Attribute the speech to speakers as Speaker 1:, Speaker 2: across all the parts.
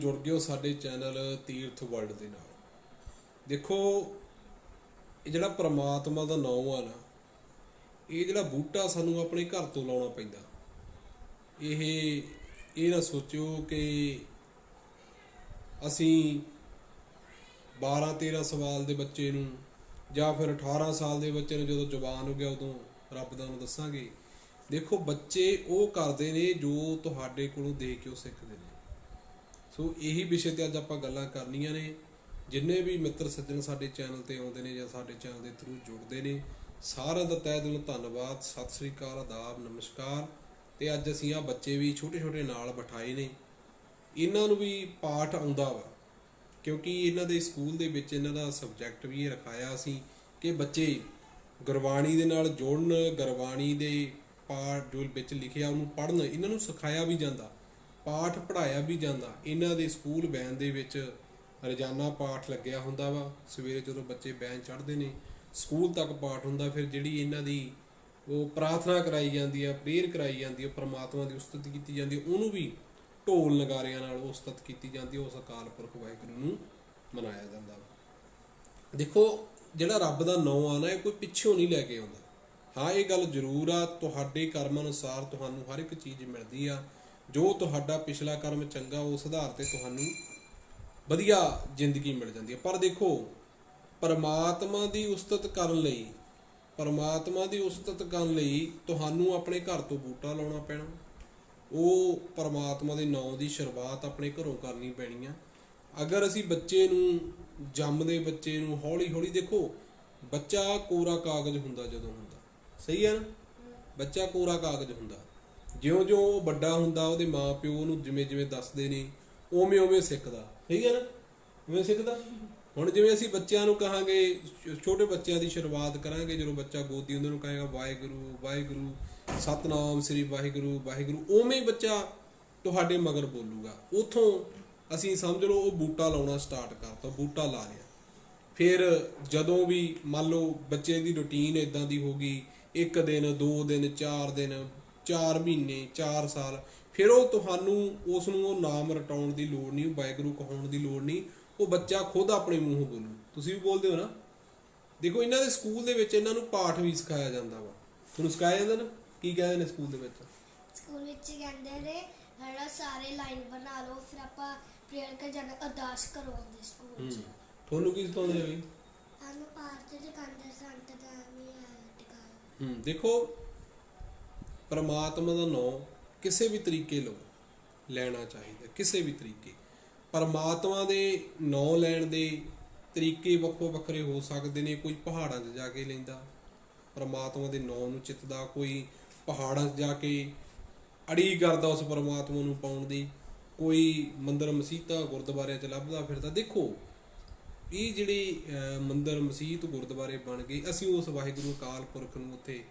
Speaker 1: ਜੁੜ ਗਏ ਸਾਡੇ ਚੈਨਲ ਤੀਰਥ ਵਰਲਡ ਦੇ ਨਾਲ। ਦੇਖੋ, ਇਹ ਜਿਹੜਾ ਪ੍ਰਮਾਤਮਾ ਦਾ ਨਾਮ ਆ ਨਾ, ਇਹ ਜਿਹੜਾ ਬੂਟਾ ਸਾਨੂੰ ਆਪਣੇ ਘਰ ਤੋਂ ਲਾਉਣਾ ਪੈਂਦਾ। ਇਹ ਇਹ ਨਾ ਸੋਚਿਓ ਕਿ ਅਸੀਂ 12 13 ਸਾਲ ਦੇ ਬੱਚੇ ਨੂੰ ਜਾਂ ਫਿਰ 18 ਸਾਲ ਦੇ ਬੱਚੇ ਨੂੰ ਜਦੋਂ ਜਵਾਨ ਹੋ ਗਿਆ ਉਦੋਂ ਰੱਬ ਦਾ ਨੂੰ ਦੱਸਾਂਗੇ। ਦੇਖੋ, ਬੱਚੇ ਉਹ ਕਰਦੇ ਨੇ ਜੋ ਤੁਹਾਡੇ ਕੋਲੋਂ ਦੇਖ ਕੇ ਉਹ ਸਿੱਖਦੇ ਨੇ। ਸੋ ਇਹੀ ਵਿਸ਼ੇ ਤੇ ਅੱਜ ਆਪਾਂ ਗੱਲਾਂ ਕਰਨੀਆਂ ਨੇ। ਜਿੰਨੇ ਵੀ ਮਿੱਤਰ ਸੱਜਣ ਸਾਡੇ ਚੈਨਲ ਤੇ ਆਉਂਦੇ ਨੇ ਜਾਂ ਸਾਡੇ ਚੈਨਲ ਦੇ ਥਰੂ ਜੁੜਦੇ ਨੇ, ਸਾਰਿਆਂ ਦਾ ਤਹਿ ਦਿਲੋਂ ਧੰਨਵਾਦ। ਸਤਿ ਸ੍ਰੀ ਅਕਾਲ, ਆਦਾਬ, ਨਮਸਕਾਰ। ਤੇ ਅੱਜ ਅਸੀਂ ਆ ਬੱਚੇ ਵੀ ਛੋਟੇ ਛੋਟੇ ਨਾਲ ਬਿਠਾਏ ਨੇ। ਇਹਨਾਂ ਨੂੰ ਵੀ ਪਾਠ ਆਉਂਦਾ ਵਾ, ਕਿਉਂਕਿ ਇਹਨਾਂ ਦੇ ਸਕੂਲ ਦੇ ਵਿੱਚ ਇਹਨਾਂ ਦਾ ਸਬਜੈਕਟ ਵੀ ਇਹ ਰਖਾਇਆ ਸੀ ਕਿ ਬੱਚੇ ਗੁਰਬਾਣੀ ਦੇ ਨਾਲ ਜੁੜਨ, ਗੁਰਬਾਣੀ ਦੇ ਪਾਠ ਜੋ ਵਿੱਚ ਲਿਖਿਆ ਉਹਨੂੰ ਪੜ੍ਹਨ, ਇਹਨਾਂ ਨੂੰ ਸਿਖਾਇਆ ਵੀ ਜਾਂਦਾ। ਪਾਠ ਪੜਾਇਆ ਵੀ ਜਾਂਦਾ। ਇਹਨਾਂ ਦੇ ਸਕੂਲ ਬੈਨ ਦੇ ਵਿੱਚ ਰੋਜ਼ਾਨਾ ਪਾਠ ਲੱਗਿਆ ਹੁੰਦਾ ਵਾ। ਸਵੇਰੇ ਜਦੋਂ ਬੱਚੇ ਬੈਨ ਚੜ੍ਹਦੇ ਨੇ, ਸਕੂਲ ਤੱਕ ਪਾਠ ਹੁੰਦਾ, ਫਿਰ ਜਿਹੜੀ ਇਹਨਾਂ ਦੀ ਉਹ ਪ੍ਰਾਰਥਨਾ ਕਰਾਈ ਜਾਂਦੀ ਆ, ਪ੍ਰੇਅਰ ਕਰਾਈ ਜਾਂਦੀ ਆ ਪ੍ਰਮਾਤਮਾ ਦੀ ਉਸਤਤ ਕੀਤੀ ਜਾਂਦੀ ਆ, ਉਹਨੂੰ ਵੀ ਢੋਲ ਨਗਾਰਿਆਂ ਨਾਲ ਉਸਤਤ ਕੀਤੀ ਜਾਂਦੀ ਆ, ਉਸ ਅਕਾਲ ਪੁਰਖ ਵਾਹਿਗੁਰੂ ਨੂੰ ਮਨਾਇਆ ਜਾਂਦਾ ਵਾ। ਦੇਖੋ, ਜਿਹੜਾ ਰੱਬ ਦਾ ਨਾਮ ਆ ਨਾ, ਇਹ ਕੋਈ ਪਿੱਛੋਂ ਨਹੀਂ ਲੈ ਕੇ ਆਉਂਦਾ। ਹਾਂ, ਇਹ ਗੱਲ ਜ਼ਰੂਰ ਆ, ਤੁਹਾਡੇ ਕਰਮ ਅਨੁਸਾਰ ਤੁਹਾਨੂੰ ਹਰ ਇੱਕ ਚੀਜ਼ ਮਿਲਦੀ ਆ। ਜੋ ਤੁਹਾਡਾ ਪਿਛਲਾ ਕਰਮ ਚੰਗਾ, ਉਸ ਆਧਾਰ ਤੇ ਤੁਹਾਨੂੰ ਵਧੀਆ ਜ਼ਿੰਦਗੀ ਮਿਲ ਜਾਂਦੀ ਹੈ। ਪਰ ਦੇਖੋ, ਪਰਮਾਤਮਾ ਦੀ ਉਸਤਤ ਕਰਨ ਲਈ, ਪਰਮਾਤਮਾ ਦੀ ਉਸਤਤ ਕਰਨ ਲਈ ਤੁਹਾਨੂੰ ਆਪਣੇ ਘਰ ਤੋਂ ਬੂਟਾ ਲਾਉਣਾ ਪੈਣਾ। ਉਹ ਪਰਮਾਤਮਾ ਦੇ ਨਾਮ ਦੀ ਸ਼ੁਰੂਆਤ ਆਪਣੇ ਘਰੋਂ ਕਰਨੀ ਪੈਣੀ ਆ। ਅਗਰ ਅਸੀਂ ਬੱਚੇ ਨੂੰ, ਜੰਮਦੇ ਬੱਚੇ ਨੂੰ ਹੌਲੀ ਹੌਲੀ ਦੇਖੋ, ਬੱਚਾ ਕੋਰਾ ਕਾਗਜ਼ ਹੁੰਦਾ ਜਦੋਂ ਹੁੰਦਾ। ਸਹੀ ਹੈ ਨਾ? ਬੱਚਾ ਕੋਰਾ ਕਾਗਜ਼ ਹੁੰਦਾ। ਜਿਉਂ ਜਿਉਂ ਉਹ ਵੱਡਾ ਹੁੰਦਾ, ਉਹਦੇ ਮਾਪਿਓ ਉਹਨੂੰ ਜਿਵੇਂ ਜਿਵੇਂ ਦੱਸਦੇ ਨੇ, ਉਵੇਂ ਉਵੇਂ ਸਿੱਖਦਾ। ਠੀਕ ਹੈ ਨਾ? ਉਵੇਂ ਸਿੱਖਦਾ? ਹੁਣ ਜਿਵੇਂ ਅਸੀਂ ਬੱਚਿਆਂ ਨੂੰ ਕਹਾਂਗੇ ਛੋਟੇ ਬੱਚਿਆਂ ਦੀ ਸ਼ੁਰੂਆਤ ਕਰਾਂਗੇ, ਜਦੋਂ ਬੱਚਾ ਗੋਦੀ ਉਹਨਾਂ ਨੂੰ ਕਹੇਗਾ, ਵਾਹਿਗੁਰੂ ਵਾਹਿਗੁਰੂ, ਸਤਨਾਮ ਸ੍ਰੀ ਵਾਹਿਗੁਰੂ ਵਾਹਿਗੁਰੂ। ਉਵੇਂ ਹੀ ਬੱਚਾ ਤੁਹਾਡੇ ਮਗਰ ਬੋਲੂਗਾ। ਉਥੋਂ ਅਸੀਂ ਸਮਝ ਲਓ ਉਹ ਬੂਟਾ ਲਾਉਣਾ ਸਟਾਰਟ ਕਰਤਾ, ਬੂਟਾ ਲਾ ਲਿਆ। ਫਿਰ ਜਦੋਂ ਵੀ ਮੰਨ ਲਓ ਬੱਚੇ ਦੀ ਰੁਟੀਨ ਇਦਾਂ ਦੀ ਹੋ ਗਈ, ਇੱਕ ਦਿਨ, ਦੋ ਦਿਨ, ਚਾਰ ਦਿਨ ਚਾਰ ਮਹੀਨੇ ਚਾਰ ਸਾਲ। ਫਿਰ ਉਹ ਤੁਹਾਨੂੰ ਉਸ ਨੂੰ ਉਹ ਨਾਮ ਰਟਾਉਣ ਦੀ ਲੋੜ ਨਹੀਂ ਵਾਹਿਗੁਰੂ ਕਹਾਉਣ ਦੀ ਲੋੜ ਨਹੀਂ। ਉਹ ਬੱਚਾ ਖੁਦ ਆਪਣੇ ਮੂੰਹੋਂ ਬੋਲੂ। ਤੁਸੀਂ ਵੀ ਬੋਲਦੇ ਹੋ ਨਾ? ਦੇਖੋ ਇਹਨਾਂ ਦੇ ਸਕੂਲ ਦੇ ਵਿੱਚ ਇਹਨਾਂ ਨੂੰ ਪਾਠ ਵੀ ਸਿਖਾਇਆ ਜਾਂਦਾ ਵਾ। ਤੁਹਾਨੂੰ ਸਿਖਾਇਆ ਜਾਂਦਾ ਨਾ? ਕੀ ਕਹਿੰਦੇ ਨੇ ਸਕੂਲ ਦੇ ਵਿੱਚ?
Speaker 2: ਸਕੂਲ ਵਿੱਚ ਕਹਿੰਦੇ ਨੇ ਹੜਾ ਸਾਰੇ ਲਾਈਨ ਬਣਾ ਲਓ ਫਿਰ ਆਪਾਂ ਪ੍ਰੇਅਰ ਕਰ ਜਾਣਾ ਅਰਦਾਸ ਕਰੋ ਆਪਦੇ ਸਕੂਲ 'ਚ।
Speaker 1: ਤੁਹਾਨੂੰ ਕੀ ਸਿਖਾਉਂਦੇ ਨੇ ਬਈ?
Speaker 2: ਸਾਨੂੰ ਆਰਤ ਦੇ ਕੰਦੇ ਸੰਤ ਦਾ ਵੀ ਹੈ ਟਿਕਾਇਆ
Speaker 1: ਹੂੰ ਦੇਖੋ ਪਰਮਾਤਮਾ ਦਾ ਨਾਮ ਕਿਸੇ ਵੀ ਤਰੀਕੇ ਲਓ, ਲੈਣਾ ਚਾਹੀਦਾ, ਕਿਸੇ ਵੀ ਤਰੀਕੇ। ਪਰਮਾਤਮਾ ਦੇ ਨਾਮ ਲੈਣ ਦੇ ਤਰੀਕੇ ਵੱਖੋ ਵੱਖਰੇ ਹੋ ਸਕਦੇ ਨੇ, ਕੋਈ ਪਹਾੜਾਂ 'ਚ ਜਾ ਕੇ ਲੈਂਦਾ। ਪਰਮਾਤਮਾ ਦੇ ਨਾਮ ਨੂੰ ਚਿੱਤਦਾ, ਕੋਈ ਪਹਾੜਾਂ 'ਚ ਜਾ ਕੇ ਅੜੀ ਕਰਦਾ ਉਸ ਪਰਮਾਤਮਾ ਨੂੰ ਪਾਉਣ ਦੀ। ਕੋਈ ਮੰਦਰ ਮਸੀਤਾਂ ਗੁਰਦੁਆਰਿਆਂ 'ਚ ਲੱਭਦਾ ਫਿਰਦਾ। ਦੇਖੋ, ਇਹ ਜਿਹੜੀ ਮੰਦਰ ਮੰਦਿਰ ਗੁਰਦੁਆਰੇ ਬਣ ਗਏ, ਅਸੀਂ ਉਸ ਵਾਹਿਗੁਰੂ ਅਕਾਲ ਪੁਰਖ ਨੂੰ ਉੱਥੇ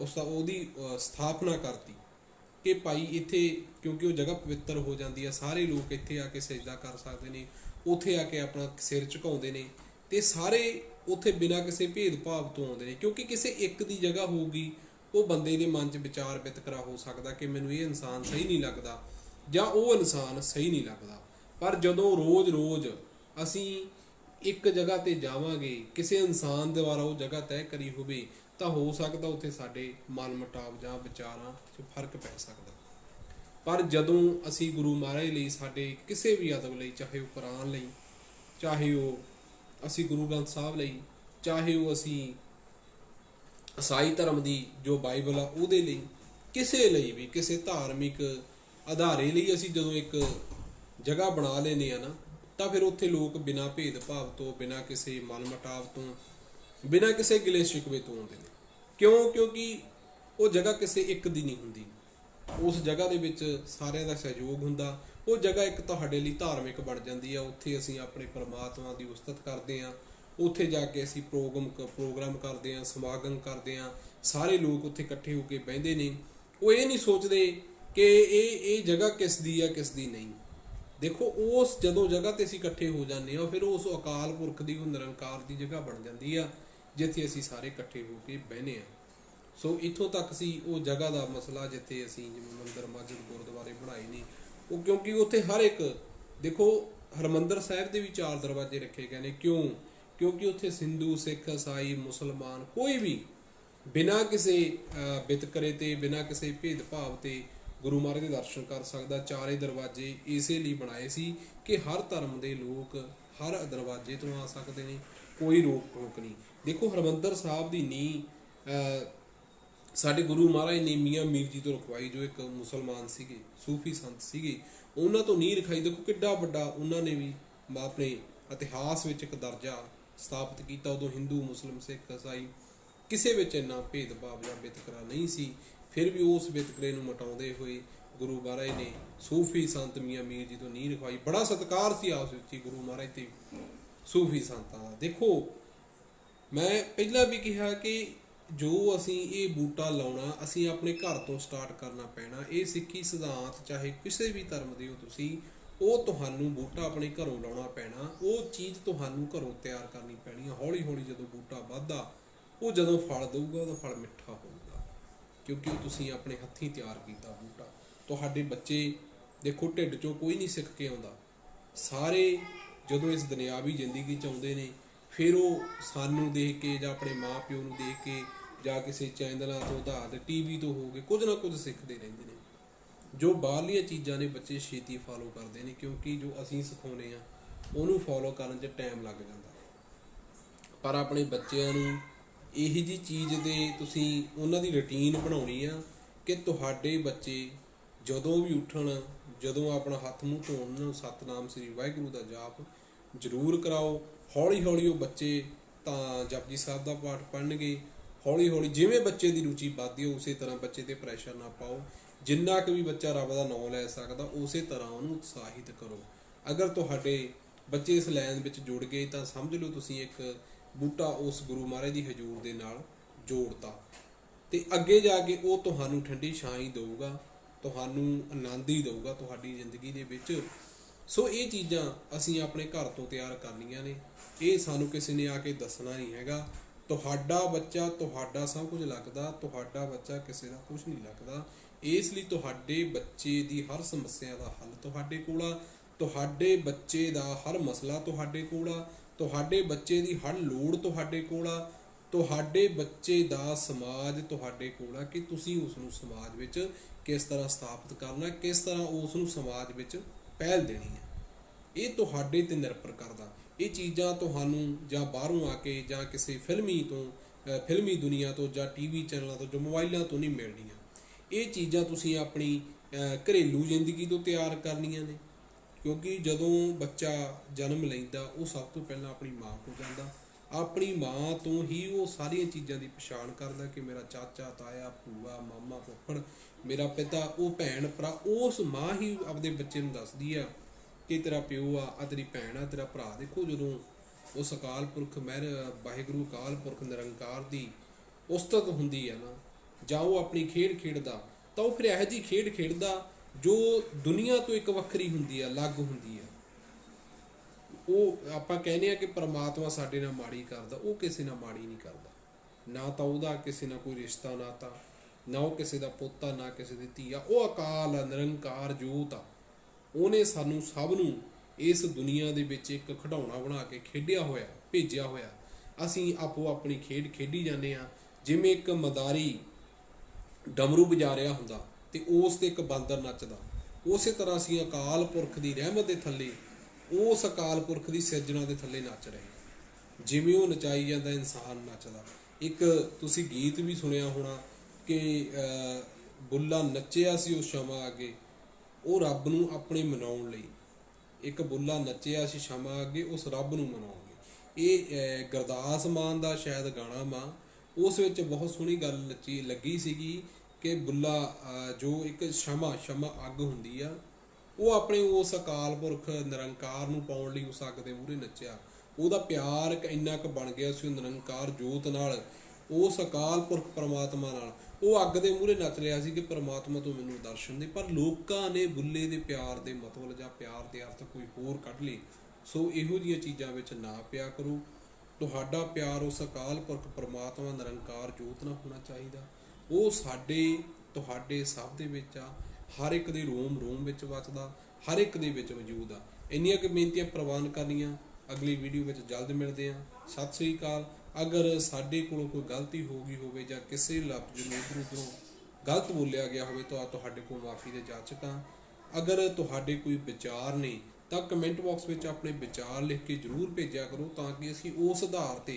Speaker 1: ਉਸ ਦਾ ਉਹਦੀ ਸਥਾਪਨਾ ਕਰਤੀ ਕਿ ਭਾਈ ਇੱਥੇ, ਕਿਉਂਕਿ ਉਹ ਜਗ੍ਹਾ ਪਵਿੱਤਰ ਹੋ ਜਾਂਦੀ ਹੈ ਸਾਰੇ ਲੋਕ ਇੱਥੇ ਆ ਕੇ ਸਜਦਾ ਕਰ ਸਕਦੇ ਨੇ, ਉੱਥੇ ਆ ਕੇ ਆਪਣਾ ਸਿਰ ਝੁਕਾਉਂਦੇ ਨੇ ਤੇ ਸਾਰੇ ਉੱਥੇ ਬਿਨਾਂ ਕਿਸੇ ਭੇਦਭਾਵ ਤੋਂ ਆਉਂਦੇ ਨੇ, ਕਿਉਂਕਿ ਕਿਸੇ ਇੱਕ ਦੀ ਜਗ੍ਹਾ ਹੋਊਗੀ, ਉਹ ਬੰਦੇ ਦੇ ਮਨ 'ਚ ਵਿਚਾਰ ਵਿਤਕਰਾ ਹੋ ਸਕਦਾ ਕਿ ਮੈਨੂੰ ਇਹ ਇਨਸਾਨ ਸਹੀ ਨਹੀਂ ਲੱਗਦਾ ਜਾਂ ਉਹ ਇਨਸਾਨ ਸਹੀ ਨਹੀਂ ਲੱਗਦਾ। ਪਰ ਜਦੋਂ ਰੋਜ਼-ਰੋਜ਼ ਅਸੀਂ ਇੱਕ ਜਗ੍ਹਾ ਤੇ ਜਾਵਾਂਗੇ, ਕਿਸੇ ਇਨਸਾਨ ਦੁਆਰਾ ਉਹ ਜਗ੍ਹਾ ਤੈਅ ਕਰੀ ਹੋਵੇ ਤਾਂ ਹੋ ਸਕਦਾ ਉੱਥੇ ਸਾਡੇ ਮਨ ਮਟਾਵ ਜਾਂ ਵਿਚਾਰਾਂ 'ਚ ਫ਼ਰਕ ਪੈ ਸਕਦਾ। ਪਰ ਜਦੋਂ ਅਸੀਂ ਗੁਰੂ ਮਹਾਰਾਜ ਲਈ ਸਾਡੇ ਕਿਸੇ ਵੀ ਅਦਬ ਲਈ, ਚਾਹੇ ਉਹ ਕੁਰਾਨ ਲਈ, ਚਾਹੇ ਉਹ ਅਸੀਂ ਗੁਰੂ ਗ੍ਰੰਥ ਸਾਹਿਬ ਲਈ, ਚਾਹੇ ਉਹ ਅਸੀਂ ਈਸਾਈ ਧਰਮ ਦੀ ਜੋ ਬਾਈਬਲ ਆ ਉਹਦੇ ਲਈ, ਕਿਸੇ ਲਈ ਵੀ, ਕਿਸੇ ਧਾਰਮਿਕ ਆਧਾਰੇ ਲਈ ਅਸੀਂ ਜਦੋਂ ਇੱਕ ਜਗ੍ਹਾ ਬਣਾ ਲੈਨੇ ਆ ਨਾ, ਤਾਂ ਫਿਰ ਉੱਥੇ ਲੋਕ ਬਿਨਾਂ ਭੇਦਭਾਵ ਤੋਂ, ਬਿਨਾਂ ਕਿਸੇ ਮਨਮਟਾਵ ਤੋਂ, ਬਿਨਾਂ ਕਿਸੇ ਗਿਲੇ ਸ਼ਿਕਵੇ ਤੋਂ ਆਉਂਦੇ ਨੇ। ਕਿਉਂ? ਕਿਉਂਕਿ ਉਹ ਜਗ੍ਹਾ ਕਿਸੇ ਇੱਕ ਦੀ ਨਹੀਂ ਹੁੰਦੀ। ਉਸ ਜਗ੍ਹਾ ਦੇ ਵਿੱਚ ਸਾਰਿਆਂ ਦਾ ਸਹਿਯੋਗ ਹੁੰਦਾ। ਉਹ ਜਗ੍ਹਾ ਇੱਕ ਤੁਹਾਡੇ ਲਈ ਧਾਰਮਿਕ ਬਣ ਜਾਂਦੀ ਆ। ਉੱਥੇ ਅਸੀਂ ਆਪਣੇ ਪਰਮਾਤਮਾ ਦੀ ਉਸਤਤ ਕਰਦੇ ਆ। ਉੱਥੇ ਜਾ ਕੇ ਅਸੀਂ ਪ੍ਰੋਗਰਾਮ ਪ੍ਰੋਗਰਾਮ ਕਰਦੇ ਆ, ਸਮਾਗਮ ਕਰਦੇ ਆ। ਸਾਰੇ ਲੋਕ ਉੱਥੇ ਇਕੱਠੇ ਹੋ ਕੇ ਬਹਿੰਦੇ ਨੇ। ਉਹ ਇਹ ਨਹੀਂ ਸੋਚਦੇ ਕਿ ਇਹ ਇਹ ਜਗ੍ਹਾ ਕਿਸ ਦੀ ਆ, ਕਿਸ ਦੀ ਨਹੀਂ। ਦੇਖੋ, ਉਸ ਜਦੋਂ ਜਗ੍ਹਾ ਤੇ ਅਸੀਂ ਇਕੱਠੇ ਹੋ ਜਾਂਦੇ ਆ, ਫਿਰ ਉਸ ਅਕਾਲ ਪੁਰਖ ਦੀ, ਉਹ ਨਿਰੰਕਾਰ ਦੀ ਜਗ੍ਹਾ ਬਣ ਜਾਂਦੀ ਆ। ਜਿੱਥੇ ਅਸੀਂ ਸਾਰੇ ਇਕੱਠੇ ਹੋ ਕੇ ਬਹਿਨੇ ਆ ਸੋ ਇੱਥੋਂ ਤੱਕ ਸੀ ਉਹ ਜਗ੍ਹਾ ਦਾ ਮਸਲਾ ਜਿੱਥੇ ਅਸੀਂ ਜਿਵੇਂ ਮੰਦਰ ਮਸਜਿਦ ਗੁਰਦੁਆਰੇ ਬਣਾਏ ਨੇ। ਉਹ ਕਿਉਂਕਿ ਉੱਥੇ ਹਰ ਇੱਕ ਦੇਖੋ ਹਰਮੰਦਰ ਸਾਹਿਬ ਦੇ ਵੀ ਚਾਰ ਦਰਵਾਜ਼ੇ ਰੱਖੇ ਗਏ ਨੇ। ਕਿਉਂ? ਕਿਉਂਕਿ ਉੱਥੇ ਸਿੰਧੂ ਸਿੱਖ ਈਸਾਈ ਮੁਸਲਮਾਨ ਕੋਈ ਵੀ ਬਿਨਾਂ ਕਿਸੇ ਅਹ, ਵਿਤਕਰੇ ਤੇ ਬਿਨਾਂ ਕਿਸੇ ਭੇਦਭਾਵ ਤੇ ਗੁਰੂ ਮਹਾਰਾਜ ਦੇ ਦਰਸ਼ਨ ਕਰ ਸਕਦਾ। ਚਾਰੇ ਦਰਵਾਜ਼ੇ ਇਸੇ ਲਈ ਬਣਾਏ ਸੀ ਕਿ ਹਰ ਧਰਮ ਦੇ ਲੋਕ ਹਰ ਦਰਵਾਜ਼ੇ ਤੋਂ ਆ ਸਕਦੇ ਨੇ। ਕੋਈ ਰੋਕ ਟੋਕ ਨਹੀਂ। ਦੇਖੋ ਹਰਮੰਦਰ ਸਾਹਿਬ ਦੀ ਨੀਂਹ ਅਹ, ਸਾਡੇ ਗੁਰੂ ਮਹਾਰਾਜ ਨੇ ਮੀਆਂ ਮੀਰ ਜੀ ਤੋਂ ਰਖਵਾਈ ਜੋ ਇੱਕ ਮੁਸਲਮਾਨ ਸੀਗੇ ਸੂਫੀ ਸੰਤ ਸੀਗੇ ਉਹਨਾਂ ਤੋਂ ਨੀਂਹ ਰਖਾਈ। ਦੇਖੋ ਕਿੱਡਾ ਵੱਡਾ ਉਹਨਾਂ ਨੇ ਵੀ ਆਪਣੇ ਇਤਿਹਾਸ ਵਿੱਚ ਇੱਕ ਦਰਜਾ ਸਥਾਪਿਤ ਕੀਤਾ। ਉਦੋਂ ਹਿੰਦੂ ਮੁਸਲਮ ਸਿੱਖ ਈਸਾਈ ਕਿਸੇ ਵਿੱਚ ਇੰਨਾ ਭੇਦਭਾਵ ਜਾਂ ਵਿਤਕਰਾ ਨਹੀਂ ਸੀ। ਫਿਰ ਵੀ ਉਸ ਵਿਤਕਰੇ ਨੂੰ ਮਟਾਉਂਦੇ ਹੋਏ ਗੁਰੂ ਮਹਾਰਾਜ ਨੇ ਸੂਫੀ ਸੰਤ ਮੀਆਂ ਮੀਰ ਜੀ ਤੋਂ ਨੀਂਹ ਰਖਵਾਈ। ਬੜਾ ਸਤਿਕਾਰ ਸੀ ਆਪਸ ਵਿੱਚ ਹੀ ਗੁਰੂ ਮਹਾਰਾਜ ਤੇ ਸੂਫੀ ਸੰਤਾਂ ਦਾ। ਦੇਖੋ ਮੈਂ ਪਹਿਲਾਂ ਵੀ ਕਿਹਾ ਕਿ ਜੋ ਅਸੀਂ ਇਹ ਬੂਟਾ ਲਾਉਣਾ, ਅਸੀਂ ਆਪਣੇ ਘਰ ਤੋਂ ਸਟਾਰਟ ਕਰਨਾ ਪੈਣਾ। ਇਹ ਸਿੱਖੀ ਸਿਧਾਂਤ ਚਾਹੇ ਕਿਸੇ ਵੀ ਧਰਮ ਦੇ ਹੋ ਤੁਸੀਂ, ਉਹ ਤੁਹਾਨੂੰ ਬੂਟਾ ਆਪਣੇ ਘਰੋਂ ਲਾਉਣਾ ਪੈਣਾ। ਉਹ ਚੀਜ਼ ਤੁਹਾਨੂੰ ਘਰੋਂ ਤਿਆਰ ਕਰਨੀ ਪੈਣੀ ਹੈ ਹੌਲੀ ਹੌਲੀ ਜਦੋਂ ਬੂਟਾ ਵੱਧਦਾ, ਉਹ ਜਦੋਂ ਫਲ ਦੇਊਗਾ, ਉਹਦਾ ਫਲ ਮਿੱਠਾ ਹੋਊਗਾ। ਕਿਉਂਕਿ ਉਹ ਤੁਸੀਂ ਆਪਣੇ ਹੱਥੀਂ ਤਿਆਰ ਕੀਤਾ ਬੂਟਾ। ਤੁਹਾਡੇ ਬੱਚੇ ਦੇਖੋ, ਢਿੱਡ ਚੋਂ ਕੋਈ ਨਹੀਂ ਸਿੱਖ ਕੇ ਆਉਂਦਾ। ਸਾਰੇ ਜਦੋਂ ਇਸ ਦੁਨਿਆਵੀ ਜ਼ਿੰਦਗੀ ਚ ਆਉਂਦੇ ਨੇ ਫਿਰ ਉਹ ਸਾਨੂੰ ਦੇਖ ਕੇ ਜਾਂ ਆਪਣੇ ਮਾਪਿਓ ਨੂੰ ਦੇਖ ਕੇ ਜਾਂ ਕਿਸੇ ਚੈਨਲਾਂ ਤੋਂ ਉਧਾਰ ਟੀਵੀ ਤੋਂ ਹੋ ਕੇ ਕੁਝ ਨਾ ਕੁਝ ਸਿੱਖਦੇ ਰਹਿੰਦੇ ਨੇ। ਜੋ ਬਾਹਰਲੀਆਂ ਚੀਜ਼ਾਂ ਨੇ ਬੱਚੇ ਛੇਤੀ ਫਾਲੋ ਕਰਦੇ ਨੇ ਕਿਉਂਕਿ ਜੋ ਅਸੀਂ ਸਿਖਾਉਨੇ ਆ ਉਹਨੂੰ ਫਾਲੋ ਕਰਨ 'ਚ ਟਾਈਮ ਲੱਗ ਜਾਂਦਾ। ਪਰ ਆਪਣੇ ਬੱਚਿਆਂ ਨੂੰ ਇਹੀ ਜੀ ਚੀਜ਼ ਦੇ ਤੁਸੀਂ ਉਹਨਾਂ ਦੀ ਰੁਟੀਨ ਬਣਾਉਣੀ ਆ ਕਿ ਤੁਹਾਡੇ ਬੱਚੇ ਜਦੋਂ ਵੀ ਉੱਠਣ, ਜਦੋਂ ਆਪਣਾ ਹੱਥ ਮੂੰਹ ਧੋਣ ਨੂੰ ਸਤਨਾਮ ਸ੍ਰੀ ਵਾਹਿਗੁਰੂ ਦਾ ਜਾਪ ਜ਼ਰੂਰ ਕਰਾਓ। ਹੌਲੀ ਹੌਲੀ ਉਹ ਬੱਚੇ ਤਾਂ ਜਪਜੀ ਸਾਹਿਬ ਦਾ ਪਾਠ ਪੜ੍ਹਨਗੇ। ਹੌਲੀ ਹੌਲੀ ਜਿਵੇਂ ਬੱਚੇ ਦੀ ਰੁਚੀ ਵੱਧਦੀ ਹੈ, ਉਸੇ ਤਰ੍ਹਾਂ ਬੱਚੇ ਤੇ ਪ੍ਰੈਸ਼ਰ ਨਾ ਪਾਓ। ਜਿੰਨਾ ਕੁ ਵੀ ਬੱਚਾ ਰੱਬ ਦਾ ਨਾਮ ਲੈ ਸਕਦਾ, ਉਸੇ ਤਰ੍ਹਾਂ ਉਹਨੂੰ ਉਤਸ਼ਾਹਿਤ ਕਰੋ। ਅਗਰ ਤੁਹਾਡੇ ਬੱਚੇ ਇਸ ਲਾਈਨ ਵਿੱਚ ਜੁੜ ਗਏ, ਤਾਂ ਸਮਝ ਲਓ ਤੁਸੀਂ ਇੱਕ ਬੂਟਾ ਉਸ ਗੁਰੂ ਮਹਾਰਾਜ ਦੀ ਹਜ਼ੂਰ ਦੇ ਨਾਲ ਜੋੜਤਾ। ਤੇ ਅੱਗੇ ਜਾ ਕੇ ਉਹ ਤੁਹਾਨੂੰ ਠੰਡੀ ਛਾਂ ਹੀ ਦੇਊਗਾ, ਤੁਹਾਨੂੰ ਆਨੰਦ ਹੀ ਦੇਊਗਾ ਤੁਹਾਡੀ ਜ਼ਿੰਦਗੀ ਦੇ ਵਿੱਚ। ਸੋ ਇਹ ਚੀਜ਼ਾਂ ਅਸੀਂ ਆਪਣੇ ਘਰ ਤੋਂ ਤਿਆਰ ਕਰਨੀਆਂ ਨੇ। ਇਹ ਸਾਨੂੰ ਕਿਸੇ ਨੇ ਆ ਕੇ ਦੱਸਣਾ ਨਹੀਂ ਹੈਗਾ। ਤੁਹਾਡਾ ਬੱਚਾ ਤੁਹਾਡਾ ਸਭ ਕੁਝ ਲੱਗਦਾ, ਤੁਹਾਡਾ ਬੱਚਾ ਕਿਸੇ ਦਾ ਕੁਝ ਨਹੀਂ ਲੱਗਦਾ। ਇਸ ਲਈ ਤੁਹਾਡੇ ਬੱਚੇ ਦੀ ਹਰ ਸਮੱਸਿਆ ਦਾ ਹੱਲ ਤੁਹਾਡੇ ਕੋਲ ਆ। ਤੁਹਾਡੇ ਬੱਚੇ ਦਾ ਹਰ ਮਸਲਾ ਤੁਹਾਡੇ ਕੋਲ ਆ। ਤੁਹਾਡੇ ਬੱਚੇ ਦੀ ਹਰ ਲੋੜ ਤੁਹਾਡੇ ਕੋਲ ਆ। ਤੁਹਾਡੇ ਬੱਚੇ ਦਾ ਸਮਾਜ ਤੁਹਾਡੇ ਕੋਲ ਆ ਕਿ ਤੁਸੀਂ ਉਸ ਨੂੰ ਸਮਾਜ ਵਿੱਚ ਕਿਸ ਤਰ੍ਹਾਂ ਸਥਾਪਿਤ ਕਰਨਾ, ਕਿਸ ਤਰ੍ਹਾਂ ਉਸ ਨੂੰ ਸਮਾਜ ਵਿੱਚ ਪਹਿਲ ਦੇਣੀ ਹੈ। ਇਹ ਤੁਹਾਡੇ ਤੇ ਨਿਰਭਰ ਕਰਦਾ। ਇਹ ਚੀਜ਼ਾਂ ਤੁਹਾਨੂੰ ਜਾਂ ਬਾਹਰੋਂ ਆ ਕੇ ਜਾਂ ਕਿਸੇ ਫਿਲਮੀ ਤੋਂ ਫਿਲਮੀ ਦੁਨੀਆ ਤੋਂ ਜਾਂ ਟੀਵੀ ਚੈਨਲਾਂ ਤੋਂ, ਜਾਂ ਮੋਬਾਈਲਾਂ ਤੋਂ ਨਹੀਂ ਮਿਲਣੀਆਂ ਇਹ ਚੀਜ਼ਾਂ ਤੁਸੀਂ ਆਪਣੀ ਘਰੇਲੂ ਜ਼ਿੰਦਗੀ ਤੋਂ ਤਿਆਰ ਕਰਨੀਆਂ ਨੇ। ਕਿਉਂਕਿ ਜਦੋਂ ਬੱਚਾ ਜਨਮ ਲੈਂਦਾ, ਉਹ ਸਭ ਤੋਂ ਪਹਿਲਾਂ ਆਪਣੀ ਮਾਂ ਕੋਲ ਜਾਂਦਾ। ਆਪਣੀ ਮਾਂ ਤੋਂ ਹੀ ਉਹ ਸਾਰੀਆਂ ਚੀਜ਼ਾਂ ਦੀ ਪਛਾਣ ਕਰਦਾ ਕਿ ਮੇਰਾ ਚਾਚਾ, ਤਾਇਆ, ਭੂਆ, ਮਾਮਾ, ਫੁੱਫੜ, ਮੇਰਾ ਪਿਤਾ, ਉਹ ਭੈਣ, ਭਰਾ, ਉਸ ਮਾਂ ਹੀ ਆਪਦੇ ਬੱਚੇ ਨੂੰ ਦੱਸਦੀ ਆ ਕਿ ਤੇਰਾ ਪਿਓ ਆ ਆ ਤੇਰੀ ਭੈਣ ਆ, ਤੇਰਾ ਭਰਾ। ਦੇਖੋ ਜਦੋਂ ਉਸ ਅਕਾਲ ਪੁਰਖ ਮਹਿਰ, ਵਾਹਿਗੁਰੂ ਅਕਾਲ ਪੁਰਖ ਨਿਰੰਕਾਰ ਦੀ ਉਸਤਤ ਹੁੰਦੀ ਆ ਨਾ, ਜਾਂ ਉਹ ਆਪਣੀ ਖੇਡ ਖੇਡਦਾ, ਤਾਂ ਉਹ ਫਿਰ ਇਹੋ ਜਿਹੀ ਖੇਡ ਖੇਡਦਾ ਜੋ ਦੁਨੀਆ ਤੋਂ ਇੱਕ ਵੱਖਰੀ ਹੁੰਦੀ ਆ, ਅਲੱਗ ਹੁੰਦੀ ਆ। ਉਹ ਆਪਾਂ ਕਹਿੰਦੇ ਆ ਕਿ ਪ੍ਰਮਾਤਮਾ ਸਾਡੇ ਨਾਲ ਮਾੜੀ ਕਰਦਾ, ਉਹ ਕਿਸੇ ਨਾਲ ਮਾੜੀ ਨਹੀਂ ਕਰਦਾ। ਨਾ ਤਾਂ ਉਹਦਾ ਕਿਸੇ ਨਾਲ ਕੋਈ ਰਿਸ਼ਤਾ, ਨਾ ਨਾਤਾ ਨਾ ਉਹ ਕਿਸੇ ਦਾ ਪੋਤਾ ਨਾ ਕਿਸੇ ਦੀ ਧੀ ਆ। ਉਹ ਅਕਾਲ ਨਿਰੰਕਾਰ ਜੋਤ ਆ। ਉਹਨੇ ਸਾਨੂੰ ਸਭ ਨੂੰ ਇਸ ਦੁਨੀਆ ਦੇ ਵਿੱਚ ਇੱਕ ਖਿਡੌਣਾ ਬਣਾ ਕੇ ਖੇਡਿਆ ਹੋਇਆ, ਭੇਜਿਆ ਹੋਇਆ। ਅਸੀਂ ਆਪੋ ਆਪਣੀ ਖੇਡ ਖੇਡੀ ਜਾਂਦੇ ਆ ਜਿਵੇਂ ਇੱਕ ਮਦਾਰੀ ਡਮਰੂ ਵਜਾ ਰਿਹਾ ਹੁੰਦਾ ਤੇ ਉਸ ਤੇ ਇੱਕ ਬਾਂਦਰ ਨੱਚਦਾ। ਉਸੇ ਤਰ੍ਹਾਂ ਅਸੀਂ ਅਕਾਲ ਪੁਰਖ ਦੀ ਰਹਿਮਤ ਦੇ ਥੱਲੇ ਉਸ ਅਕਾਲ ਪੁਰਖ ਦੀ ਸਿਰਜਣਾ ਦੇ ਥੱਲੇ ਨੱਚ ਰਹੇ। ਜਿਵੇਂ ਉਹ ਨਚਾਈ ਜਾਂਦਾ ਇਨਸਾਨ ਨੱਚਦਾ। ਇੱਕ ਤੁਸੀਂ ਗੀਤ ਵੀ ਸੁਣਿਆ ਹੋਣਾ ਕਿ ਬੁੱਲਾ ਨੱਚਿਆ ਸੀ ਉਸ ਸ਼ਮਾ ਅੱਗੇ। ਉਹ ਰੱਬ ਨੂੰ ਆਪਣੇ ਮਨਾਉਣ ਲਈ। ਇੱਕ ਬੁੱਲਾ ਨੱਚਿਆ ਸੀ ਸ਼ਮਾ ਅੱਗੇ ਉਸ ਰੱਬ ਨੂੰ ਮਨਾਉਣ ਲਈ। ਇਹ ਅਹ, ਗੁਰਦਾਸ ਮਾਨ ਦਾ ਸ਼ਾਇਦ ਗਾਣਾ ਮਾ ਉਸ ਵਿੱਚ ਬਹੁਤ ਸੋਹਣੀ ਗੱਲ ਨੱਚੀ ਲੱਗੀ ਸੀਗੀ ਕਿ ਬੁੱਲਾ ਜੋ ਇੱਕ ਸ਼ਮਾ ਸ਼ਮਾ ਅੱਗ ਹੁੰਦੀ ਆ ਉਹ ਆਪਣੇ ਉਸ ਅਕਾਲ ਪੁਰਖ ਨਿਰੰਕਾਰ ਨੂੰ ਪਾਉਣ ਲਈ ਉਸ ਅੱਗ ਦੇ ਮੂਹਰੇ ਨੱਚਿਆ। ਉਹਦਾ ਪਿਆਰ ਕ- ਇੰਨਾ ਕੁ ਬਣ ਗਿਆ ਸੀ ਉਹ ਨਿਰੰਕਾਰ ਜੋਤ ਨਾਲ, ਉਸ ਅਕਾਲ ਪੁਰਖ ਪ੍ਰਮਾਤਮਾ ਨਾਲ। ਉਹ ਅੱਗ ਦੇ ਮੂਹਰੇ ਨੱਚ ਰਿਹਾ ਸੀ ਕਿ ਪ੍ਰਮਾਤਮਾ ਤੋਂ ਮੈਨੂੰ ਦਰਸ਼ਨ ਦੇ। ਪਰ ਲੋਕਾਂ ਨੇ ਬੁੱਲੇ ਦੇ ਪਿਆਰ ਦੇ ਮਤਲਬ ਜਾਂ ਪਿਆਰ ਦੇ ਅਰਥ ਕੋਈ ਹੋਰ ਕੱਢ ਲਈ ਸੋ ਇਹੋ ਜਿਹੀਆਂ ਚੀਜ਼ਾਂ ਵਿੱਚ ਨਾ ਪਿਆ ਕਰੋ। ਤੁਹਾਡਾ ਪਿਆਰ ਉਸ ਅਕਾਲ ਪੁਰਖ ਪਰਮਾਤਮਾ ਨਿਰੰਕਾਰ ਜੋਤ ਨਾਲ ਹੋਣਾ ਚਾਹੀਦਾ। ਉਹ ਸਾਡੇ, ਤੁਹਾਡੇ ਸਭ ਦੇ ਵਿੱਚ ਆ। ਹਰ ਇੱਕ ਦੇ ਰੋਮ ਰੋਮ ਵਿੱਚ ਵਸਦਾ, ਹਰ ਇੱਕ ਦੇ ਵਿੱਚ ਮੌਜੂਦ ਆ। ਇੰਨੀਆਂ ਕੁ ਬੇਨਤੀਆਂ ਪ੍ਰਵਾਨ ਕਰਨੀਆਂ, ਅਗਲੀ ਵੀਡੀਓ ਵਿੱਚ ਜਲਦ ਮਿਲਦੇ ਹਾਂ। ਸਤਿ ਸ੍ਰੀ ਅਕਾਲ। ਅਗਰ ਸਾਡੇ ਕੋਲੋਂ ਕੋਈ ਗਲਤੀ ਹੋ ਗਈ ਹੋਵੇ ਜਾਂ ਕਿਸੇ ਲਫ਼ਜ਼ ਨੂੰ ਇਧਰ ਉਧਰੋਂ ਗਲਤ ਬੋਲਿਆ ਗਿਆ ਹੋਵੇ ਤਾਂ ਤੁਹਾਡੇ ਕੋਲ ਮਾਫੀ ਦੇ ਜਾਚਕ ਹਾਂ। ਅਗਰ ਤੁਹਾਡੇ ਕੋਈ ਵਿਚਾਰ ਨੇ ਤਾਂ ਕਮੈਂਟ ਬਾਕਸ ਵਿੱਚ ਆਪਣੇ ਵਿਚਾਰ ਲਿਖ ਕੇ ਜਰੂਰ ਭੇਜਿਆ ਕਰੋ ਤਾਂ ਕਿ ਅਸੀਂ ਉਸ ਆਧਾਰ ਤੇ